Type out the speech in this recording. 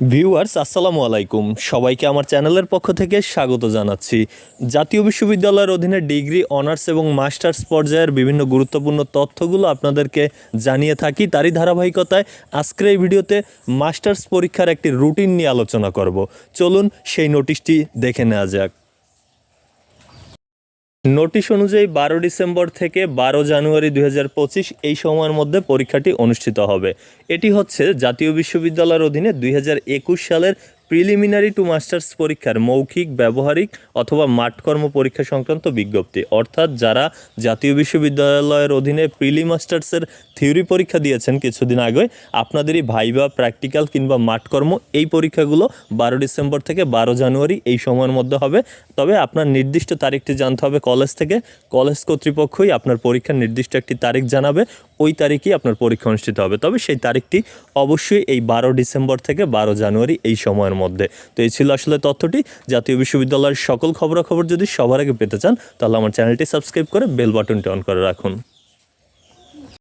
Viewers, আসসালামু আলাইকুম। সবাইকে আমার চ্যানেলের পক্ষ থেকে স্বাগত জানাচ্ছি। জাতীয় বিশ্ববিদ্যালয়ের অধীনে ডিগ্রি, অনার্স এবং মাস্টার্স পর্যায়ের বিভিন্ন গুরুত্বপূর্ণ তথ্যগুলো আপনাদেরকে জানিয়ে থাকি। তারই ধারাবাহিকতায় আজকের এই ভিডিওতে মাস্টার্স পরীক্ষার একটি রুটিন নিয়ে আলোচনা করব। চলুন সেই নোটিশটি দেখে নেওয়া যাক। নোটিশ অনুযায়ী বারো ডিসেম্বর থেকে বারো জানুয়ারি দুই হাজার পঁচিশ এই সময়ের মধ্যে পরীক্ষাটি অনুষ্ঠিত হবে। এটি হচ্ছে জাতীয় বিশ্ববিদ্যালয়ের অধীনে দুই হাজার একুশ সালের প্রিলিমিনারি টু মাস্টার্স পরীক্ষার মৌখিক, ব্যবহারিক অথবা মাঠকর্ম পরীক্ষা সংক্রান্ত বিজ্ঞপ্তি। অর্থাৎ যারা জাতীয় বিশ্ববিদ্যালয়ের অধীনে প্রিলি মাস্টার্সের থিওরি পরীক্ষা দিয়েছেন কিছুদিন আগে, আপনাদেরই ভাইবা, প্র্যাকটিক্যাল কিংবা মাঠকর্ম, এই পরীক্ষাগুলো বারো ডিসেম্বর থেকে বারো জানুয়ারি এই সময়ের মধ্যে হবে। তবে আপনার নির্দিষ্ট তারিখটি জানতে হবে কলেজ থেকে। কলেজ কর্তৃপক্ষই আপনার পরীক্ষার নির্দিষ্ট একটি তারিখ জানাবে। ওই তারিখেই আপনার পরীক্ষা অনুষ্ঠিত হবে। তবে সেই তারিখটি অবশ্যই এই বারো ডিসেম্বর থেকে বারো জানুয়ারি এই সময়ের মধ্যে। তো এই ছিল আসলে তথ্যটি। জাতীয় বিশ্ববিদ্যালয়ের সকল খবরাখবর যদি সবার আগে পেতে চান, তাহলে আমার চ্যানেলটি সাবস্ক্রাইব করে বেল বাটনটি অন করে রাখুন।